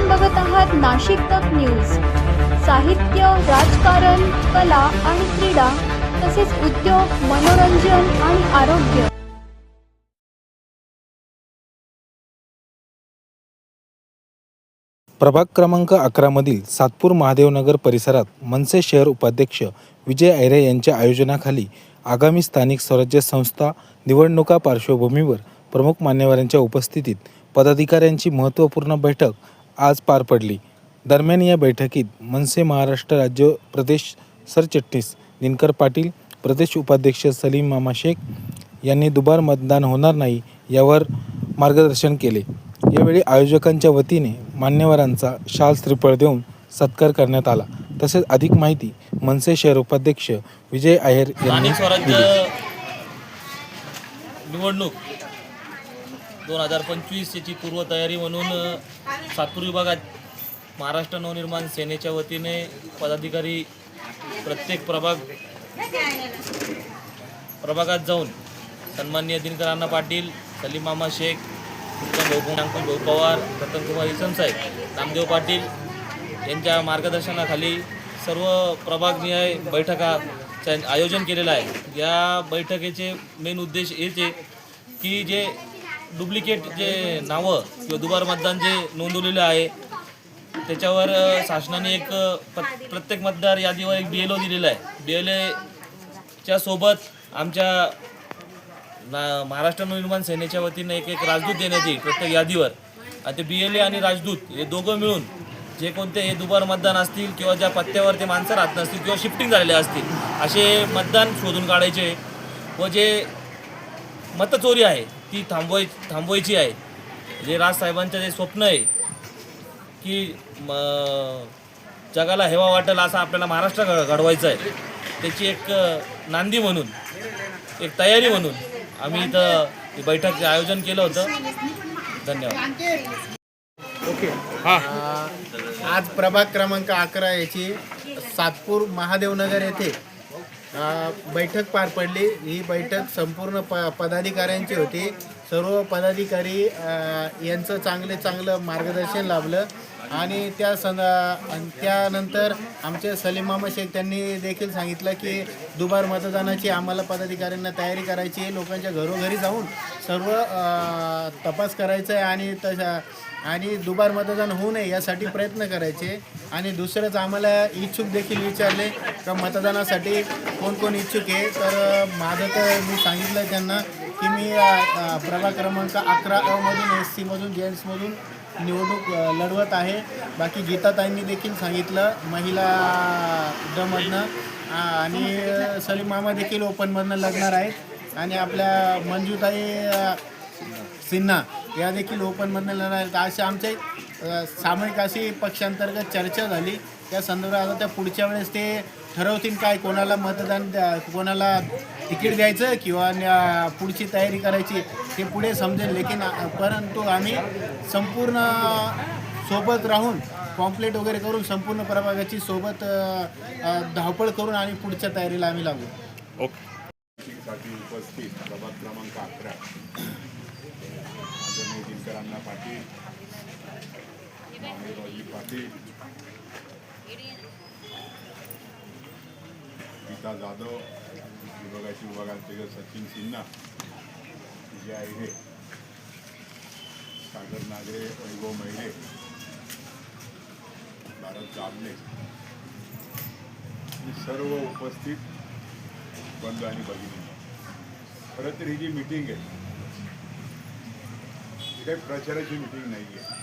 आपण बघत आहात नाशिक तक न्यूज. साहित्य राजकारण कला आणि क्रीडा तसेच उद्योग मनोरंजन आणि आरोग्य. प्रभाग क्रमांक अकरामधील सातपूर महादेवनगर परिसरात मनसे शहर उपाध्यक्ष विजय ऐरे यांच्या आयोजनाखाली आगामी स्थानिक स्वराज्य संस्था निवडणुका पार्श्वभूमीवर प्रमुख मान्यवरांच्या उपस्थितीत पदाधिकाऱ्यांची महत्त्वपूर्ण बैठक आज पार पडली. दरम्यान या बैठकीत मनसे महाराष्ट्र राज्य प्रदेश सरचिटणीस दिनकर पाटील प्रदेश उपाध्यक्ष सलीम मामा शेख यांनी दुबार मतदान होणार नाही यावर मार्गदर्शन केले. यावेळी आयोजकांच्या वतीने मान्यवरांचा शाल श्रीफळ देऊन सत्कार करण्यात आला. तसेच अधिक माहिती मनसे शहर उपाध्यक्ष विजय आहेर यांनी निवडणूक दोन हजार पंचवीस याची पूर्वतयारी म्हणून सातपूर विभागात महाराष्ट्र नवनिर्माण सेनेच्या वतीने पदाधिकारी प्रत्येक प्रभाग प्रभागात जाऊन सन्मान्य दिनकर अण्णा पाटील सलीम मामा शेख उत्तम भाऊ भाऊ पवार रतनकुमार इसम नामदेव पाटील यांच्या मार्गदर्शनाखाली सर्व प्रभागनिहाय बैठकाचं आयोजन केलेलं आहे. या बैठकीचे मेन उद्देश हेच आहे की जे डुप्लिकेट जे नावं किंवा दुबार मतदान जे नोंदवलेलं आहे त्याच्यावर शासनाने एक प्रत्येक मतदार यादीवर एक बी एल ओ दिलेला आहे. बी एल एच्या सोबत आमच्या ना महाराष्ट्र नवनिर्माण सेनेच्या वतीनं एक एक राजदूत देण्यात येईल प्रत्येक यादीवर. आणि ते बी एल ए आणि राजदूत हे दोघं मिळून जे कोणते हे दुबार मतदान असतील किंवा ज्या पत्त्यावर ते माणसं राहत नसतील किंवा शिफ्टिंग झालेले असतील असे मतदान शोधून काढायचे व जे मतचोरी आहे ती थांबवाय थांबवायची आहे. जे राजसाहेबांचं जे स्वप्न आहे की म, जगाला हेवा वाटेल असं आपल्याला महाराष्ट्र घ- घडवायचं आहे. त्याची एक नांदी म्हणून एक तयारी म्हणून आम्ही इथं ही बैठक आयोजन केलं होतं. धन्यवाद. अ, आज प्रभाग क्रमांक अकरा याची सातपूर महादेवनगर येथे बैठक पार पडली. ही बैठक संपूर्ण प पदाधिकाऱ्यांची होती. सर्व पदाधिकारी यांचं चांगले चांगलं मार्गदर्शन लाभलं. आणि त्या सं आणि त्यानंतर आमचे सलीम मामा शेख त्यांनी देखील सांगितलं की दुबार मतदानाची आम्हाला पदाधिकाऱ्यांना तयारी करायची आहे. लोकांच्या घरोघरी जाऊन सर्व तपास करायचा आहे आणि तशा आणि दुबार मतदान होऊ नये यासाठी प्रयत्न करायचे. आणि दुसरंच आम्हाला इच्छुक देखील विचारले का मतदानासाठी कोण कोण इच्छुक आहे? तर माझं तर मी सांगितलं त्यांना की मी अ, प्रभाग क्रमांक अकरा अमधून एस सीमधून जेंट्समधून निवडणूक लढवत आहे. बाकी गीताताईंनी देखील सांगितलं महिला डमधनं आणि सलीमामा सलीम मामा देखील ओपनमधनं लढणार आहेत. आणि आपल्या मंजूताई सिन्हा या देखील ओपनमधनं लढणार आहेत. असे आमचे अ, सामूहिक अशी पक्षांतर्गत चर्चा झाली. त्या संदर्भात आता त्या पुढच्या वेळेस ते ठरवतील काय कोणाला मतदान द्या कोणाला तिकीट द्यायचं किंवा न- पुढची तयारी करायची ते पुढे समजेल. लेकिन परंतु आम्ही संपूर्ण सोबत राहून पॉम्पलेट वगैरे करून संपूर्ण प्रभागाची सोबत धावपळ करून आणि पुढच्या तयारीला आम्ही लागू. साठी उपस्थित प्रभाग क्रमांक अकरा. आदरणीय दिनकरांना पाटील पाटील गीता जाधव विभागाचे विभागाध्यक्ष सचिन सिन्हा विजय आहे सागर नागरे वैभव महिले भारत जाबले ही सर्व उपस्थित बंधू आणि भगिनी. खरं तर ही जी मीटिंग आहे ही काही प्रचाराची मीटिंग नाही आहे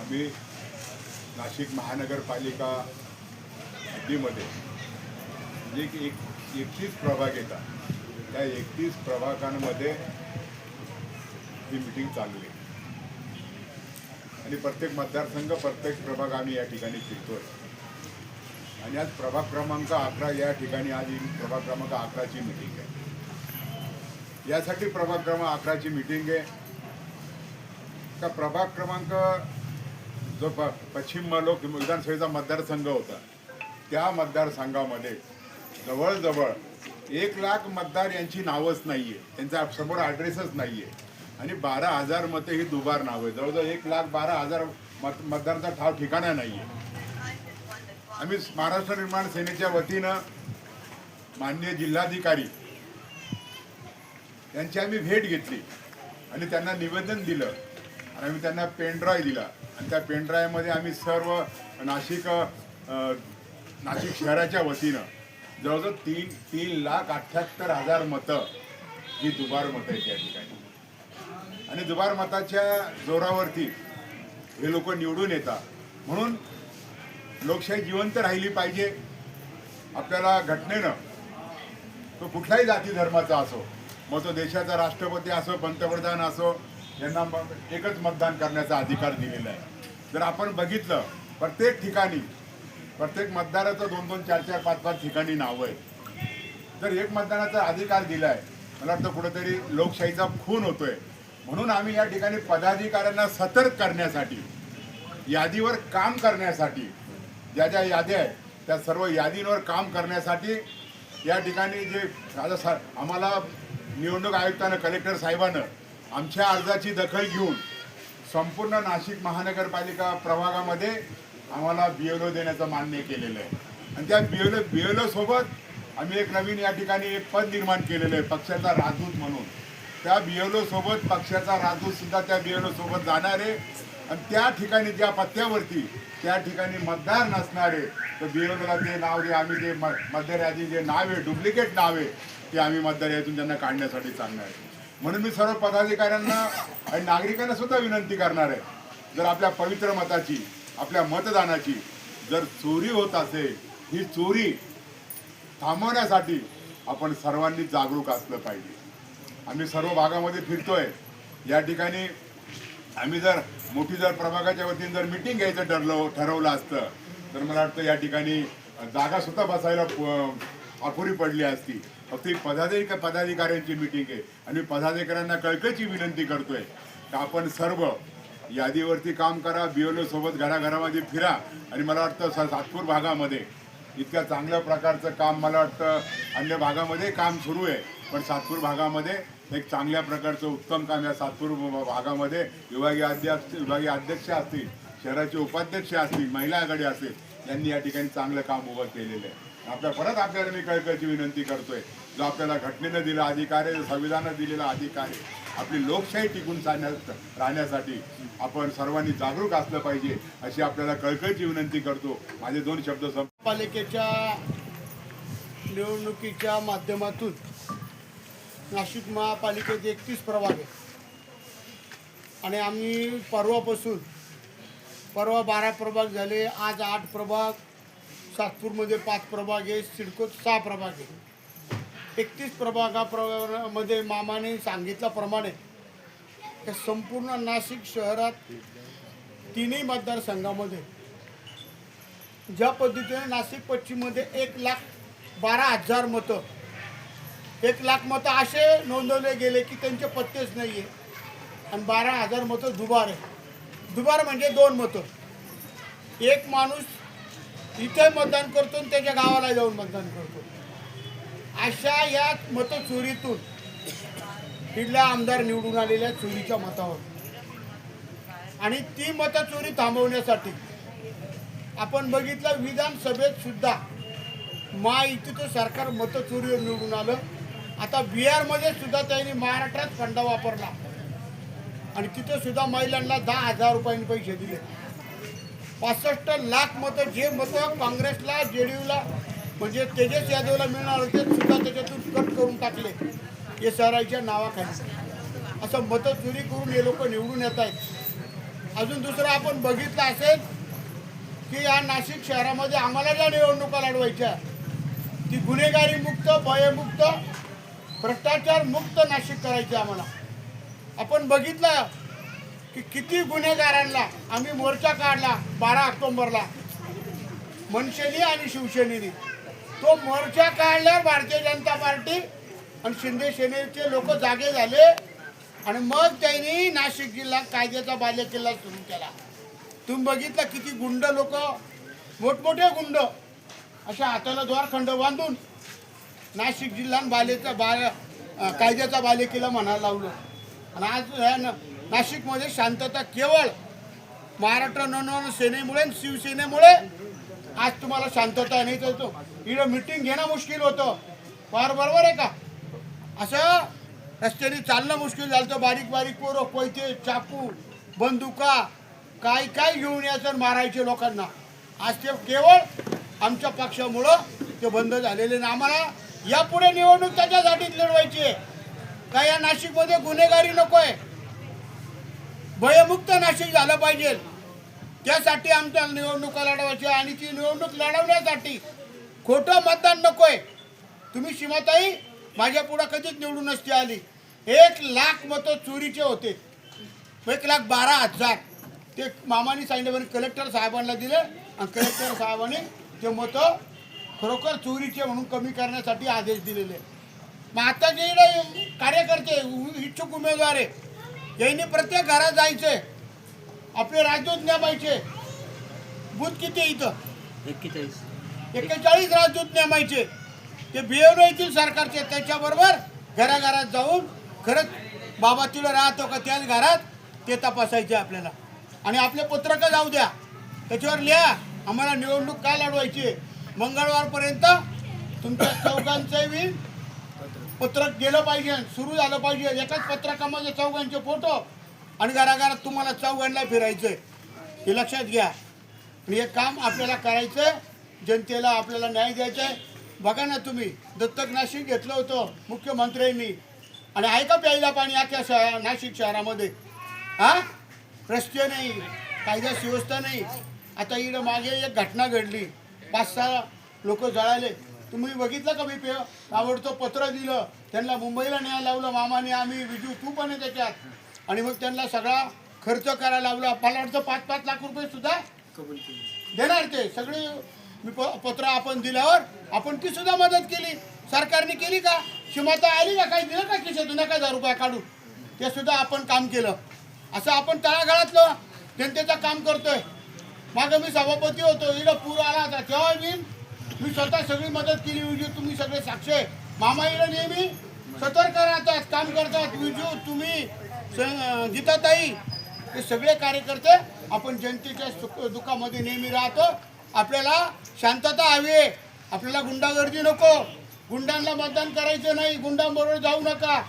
आम्ही नाशिक महानगरपालिका हद्दीमध्ये जे की एक एकतीस प्रभाग येतात. त्या एकतीस प्रभागांमध्ये ही मीटिंग चालू आहे. आणि प्रत्येक मतदारसंघ प्रत्येक प्रभाग आम्ही या ठिकाणी फिरतोय. आणि आज प्रभाग क्रमांक अकरा या ठिकाणी आज ही प्रभाग क्रमांक अकराची मीटिंग आहे. यासाठी प्रभाग क्रमांक अकराची मिटिंग आहे. का प्रभाग क्रमांक जो प पश्चिम लोक विधानसभेचा मतदारसंघ होता त्या मतदारसंघामध्ये जवळजवळ एक लाख मतदार यांची नावच नाही आहे त्यांचा समोर ॲड्रेसच नाही आहे आणि बारा हजार मते ही दुबार नाव आहे. जवळजवळ एक लाख बारा हजार मत मतदारांचा ठाव ठिकाणा नाही आहे आम्ही महाराष्ट्र निर्माण सेनेच्या वतीनं माननीय जिल्हाधिकारी यांची आम्ही भेट घेतली आणि त्यांना निवेदन दिलं. आम्ही त्यांना पेनड्राय दिला. आणि त्या पेनड्रायमध्ये आम्ही सर्व नाशिक नाशिक शहराच्या वतीनं जवळजवळ तीन तीन लाख अठ्ठ्याहत्तर हजार मतं ही दुबार मतं आहेत या ठिकाणी. आणि दुबार मताच्या जोरावरती हे लोक निवडून येतात. म्हणून लोकशाही जिवंत राहिली पाहिजे. आपल्याला घटनेनं तो कुठल्याही जाती धर्माचा असो मग तो देशाचा राष्ट्रपती असो पंतप्रधान असो यांना मग एकच मतदान करण्याचा अधिकार दिलेला आहे. जर आपण बघितलं प्रत्येक ठिकाणी प्रत्येक मतदाराचं दोन दोन चार चार पाच पाच ठिकाणी नावं आहे जर एक मतदानाचा अधिकार दिला आहे मला वाटतं कुठंतरी लोकशाहीचा खून होतोय. म्हणून आम्ही या ठिकाणी पदाधिकाऱ्यांना सतर्क करण्यासाठी यादीवर काम करण्यासाठी ज्या ज्या याद्या आहेत त्या सर्व यादींवर काम करण्यासाठी या ठिकाणी जे आता आम्हाला निवडणूक आयुक्तानं कलेक्टर साहेबानं आमच्या अर्जाची दखल घेऊन संपूर्ण नाशिक महानगरपालिका प्रभागामध्ये आम्हाला बी देण्याचं मान्य केलेलं आहे. आणि त्या बी एल बी सोबत आम्ही एक नवीन या ठिकाणी एक पद निर्माण केलेलं आहे पक्षाचा राजदूत म्हणून. त्या बी सोबत पक्षाचा राजदूत सुद्धा त्या बी सोबत जाणार आहे. आणि त्या ठिकाणी ज्या पत्त्यावरती त्या ठिकाणी मतदार नसणारे तर बी जे ते नाव जे आम्ही जे म- मतदार यादी जे नाव आहे डुप्लिकेट नाव आहे ते आम्ही मतदार यातून त्यांना काढण्यासाठी सांगणार आहे. म्हणून मी सर्व पदाधिकाऱ्यांना आणि नागरिकांना सुद्धा विनंती करणार आहे. जर आपल्या पवित्र मताची आपल्या मतदानाची जर चोरी होत असेल ही चोरी थांबवण्यासाठी आपण सर्वांनी जागरूक असलं पाहिजे. आम्ही सर्व भागामध्ये फिरतोय. या ठिकाणी आम्ही जर मोठी जर प्रभागाच्या वतीने जर मिटिंग घ्यायचं ठरलं ठरवलं असतं तर मला वाटतं या ठिकाणी जागा सुद्धा बसायला अपुरी पडली असती. फक्त ही पदाधिक पदाधिकाऱ्यांची मिटिंग आहे. आणि पदाधिकाऱ्यांना कळकळीची विनंती करतोय. की आपण सर्व यादीवरती काम करा बिओलो सोबत घराघरामध्ये फिरा. आणि मला वाटतं स सातपूर भागामध्ये इतक्या चांगल्या प्रकारचं काम मला वाटतं अन्य भागामध्ये काम सुरू आहे. पण सातपूर भागामध्ये एक चांगल्या प्रकारचं उत्तम काम या सातपूर भागामध्ये विभागीय अध्यक्ष विभागीय अध्यक्ष असतील शहराचे उपाध्यक्ष असतील महिला आघाडी असतील यांनी या ठिकाणी चांगलं काम उभं केलेलं आहे. आपल्या परत आपल्याला मी कळकळची विनंती करतोय. जो आपल्याला घटनेनं दिला अधिकार आहे संविधानानं दिलेला अधिकार आहे आपली लोकशाही टिकून चालण्यास राहण्यासाठी आपण सर्वांनी जागरूक असलं पाहिजे अशी आपल्याला कळकळची विनंती करतो. माझे दोन शब्द संप पालिकेच्या निवडणुकीच्या माध्यमातून नाशिक महापालिकेत एकतीस प्रभाग आहे आणि आम्ही परवापासून परवा बारा प्रभाग झाले आज आठ प्रभाग सातपूरमध्ये पाच प्रभाग आहे सिडकोत सहा प्रभाग आहे. एकतीस प्रभागाप्रमाणे मामाने सांगितल्याप्रमाणे या संपूर्ण नाशिक शहरात तिन्ही मतदारसंघामध्ये ज्या पद्धतीने नाशिक पश्चिममध्ये एक लाख बारा हजार मतं एक लाख मतं असे नोंदवले गेले की त्यांचे पत्तेच नाही आहे आणि बारा हजार मतं दुबार. आहे दुबार म्हणजे दोन मतं. एक माणूस इथे मतदान करतो आणि त्याच्या गावाला जाऊन मतदान करतो. अशा या मतचोरीतून तिथल्या आमदार निवडून आलेल्या चोरीच्या मतावर. आणि ती मतचोरी थांबवण्यासाठी आपण बघितलं विधानसभेत सुद्धा महायुतीचं सरकार मतचोरीवर निवडून आलं. आता बिहारमध्ये सुद्धा त्यांनी महाराष्ट्रात फंडा वापरला. आणि तिथं सुद्धा महिलांना दहा हजार रुपयांनी पैसे दिले. पासष्ट लाख मतं जे मतं काँग्रेसला जे डी यूला म्हणजे तेजस यादवला मिळणार होते सुद्धा त्याच्यातून कट करून टाकले. हे सराईच्या नावाखाली. असं मतं चोरी करून हे लोक निवडून येत आहेत. अजून दुसरं आपण बघितलं असेल की या नाशिक शहरामध्ये आम्हाला ज्या निवडणुका लढवायच्या ती गुन्हेगारी मुक्त भयमुक्त भ्रष्टाचार मुक्त नाशिक करायची आम्हाला. आपण बघितलं की किती गुन्हेगारांना आम्ही मोर्चा काढला बारा ऑक्टोंबरला. मनसेनी आणि शिवसेनेने. तो मोर्चा काढल्यावर भारतीय जनता पार्टी आणि शिंदे सेनेचे लोक जागे झाले आणि मग त्यांनी नाशिक जिल्हा कायद्याचा बालेकिल्ला सुरू केला. तुम्ही बघितलं किती गुंड लोक? मोठमोठे गुंड. अशा हाताला द्वारखंड बांधून नाशिक जिल्हा बालेचा बा कायद्याचा बालेकिल्ला म्हणायला लावलं. आणि आज नाशिकमध्ये शांतता केवळ महाराष्ट्र नवनवन सेनेमुळे आणि शिवसेनेमुळे. आज तुम्हाला शांतता नाही तर इकडं मिटिंग घेणं मुश्किल होतं. फार बरोबर आहे का? असं रस्त्याने चालणं मुश्किल झालं तर बारीक बारीक पोरं कोयते चाकू बंदुका काय काय घेऊन यायचं मारायचे लोकांना. आज ते केवळ आमच्या पक्षामुळं ते बंद झालेले ना आम्हाला यापुढे निवडणूक त्याच्यासाठीच लढवायची आहे. का या नाशिकमध्ये गुन्हेगारी नको आहे भयमुक्त नाशिक झालं पाहिजे. त्यासाठी आमच्या निवडणुका लढवायची आणि ती निवडणूक लढवण्यासाठी खोटं मतदान नकोय. तुम्ही सीमाताई माझ्या पुढं कधीच निवडून नसती आली. एक लाख मतं चोरीचे होते. एक लाख बारा हजार. ते मामानी सांगितलं कलेक्टर साहेबांना दिले आणि कलेक्टर साहेबांनी ते मतं खरोखर चोरीचे म्हणून कमी करण्यासाठी आदेश दिलेले. मग आता जे कार्यकर्ते इच्छुक उमेदवार आहे यांनी प्रत्येक घरात जायचे. आपले राजदूत नेमायचे बूथ किती इथं? एक्केचाळीस. राजदूत नेमायचे ते बिहेव येतील सरकारचे त्याच्याबरोबर घराघरात जाऊन खरंच बाबा तिला राहतो का त्याच घरात ते तपासायचे आपल्याला. आणि आपले पत्रकं जाऊ द्या. त्याच्यावर लिहा. आम्हाला निवडणूक काय लढवायची. मंगळवारपर्यंत तुमच्या चौघांचं बी पत्रक गेलं पाहिजे सुरू झालं पाहिजे. एकाच पत्रकामध्ये चौघांचे फोटो आणि घराघरात तुम्हाला चौघांना फिरायचंय. हे लक्षात घ्या. आणि हे काम आपल्याला करायचं जनतेला आपल्याला न्याय द्यायचा आहे बघा ना तुम्ही दत्तक नाशिक घेतलं होतं मुख्यमंत्र्यांनी. आणि आहे का प्यायला पाणी अख्ख्या शहरा नाशिक शहरामध्ये? हा? रस्ते नाही कायदा सुव्यवस्था नाही. आता इकडं मागे एक घटना घडली. पाच सहा लोक जळाले. तुम्ही बघितलं का मी पे आवडतं पत्र दिलं त्यांना मुंबईला न्यायला लावलं मामाने आम्ही विजू तू पण आहे त्याच्यात. आणि मग त्यांना सगळा खर्च करायला लावला. मला वाटतं पाच पाच लाख रुपये सुद्धा देणार ते. सगळे मी प- पत्र आपण दिल्यावर आपण ती सुद्धा मदत केली. सरकारने केली का? शिमाता आली का? काही दिलं का खिशातून? एक हजार रुपया काढून? ते सुद्धा आपण काम केलं. असं आपण तळागाळातलं जनतेचं काम करतोय. मागं मी सभापती होतो. इकडं पूर आला होता. तेव्हा मी मी स्वतः सगळी मदत केली विजू. तुम्ही सगळे साक्ष आहे. मामा नेहमी सतर्क राहतात काम करतात. विजू तुम्ही स- गीताताई हे सगळे कार्यकर्ते आपण जनतेच्या सुख दुःखामध्ये नेहमी राहतो. आपल्याला शांतता हवी आहे. आपल्याला गुंडागर्दी नको. गुंडांना मतदान करायचं नाही. गुंडांबरोबर जाऊ नका.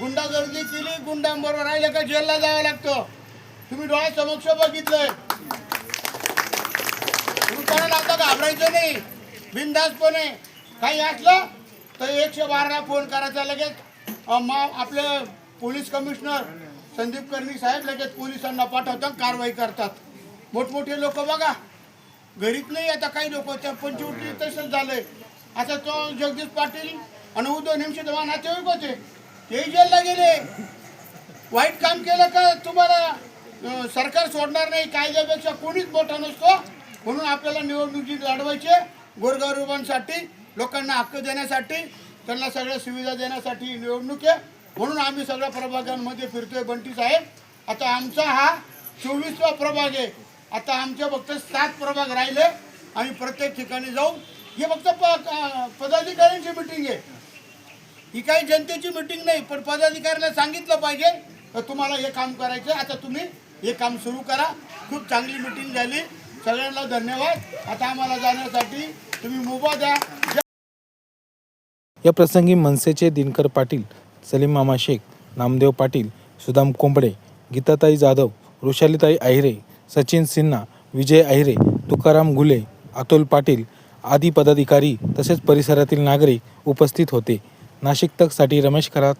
गुंडागर्दी केली गुंडांबरोबर राहिलं का जेलला जावं लागतं. तुम्ही डोळ्यासमक्ष बघितलंय. तुम्ही कोणाला आता घाबरायचं नाही. बिनधास्तपणे काही असलं तर एकशे बाराला फोन करायचा लगेच. मा आपले पोलीस कमिशनर संदीप कर्णी साहेब लगेच पोलिसांना पाठवतात कारवाई करतात. मोठमोठे लोक बघा. घरीत नाही आता काही लोक. त्या पंचवटी तसंच झालंय. आता तो जगदीश पाटील आणि उद्धव निमशे तेव्हा नातेवाईक होते ते जेलला गेले. वाईट काम केलं का तुम्हाला सरकार सोडणार नाही? कायद्यापेक्षा कोणीच मोठा नसतो. म्हणून आपल्याला निवडणुकी लढवायचे. गोरगरिबांसाठी लोकांना हक्क देण्यासाठी त्यांना सगळ्या सुविधा देण्यासाठी निवडणूक आहे. म्हणून आम्ही सगळ्या प्रभागांमध्ये फिरतोय बंटी साहेब. आता आमचा हा चोवीसवा प्रभाग आहे. आता आमच्या फक्त सात प्रभाग राहिले. आणि प्रत्येक ठिकाणी जाऊ. हे फक्त प पदाधिकाऱ्यांची मिटिंग आहे. ही काही जनतेची मिटिंग नाही पण पदाधिकाऱ्याला सांगितलं पाहिजे. तर तुम्हाला हे काम करायचं आहे. आता तुम्ही हे काम सुरू करा. खूप चांगली मिटिंग झाली. सगळ्यांना धन्यवाद. आता आम्हाला जाण्यासाठी तुम्ही मुभा द्या. या प्रसंगी मनसेचे दिनकर पाटील सलीम मामा शेख नामदेव पाटील सुदाम कोंबडे गीताताई जाधव वृषालीताई अहिरे सचिन सिन्हा विजय अहिरे तुकाराम गुले अतुल पाटील आदी पदाधिकारी तसेच परिसरातील नागरिक उपस्थित होते. नाशिक तकसाठी रमेश खरात.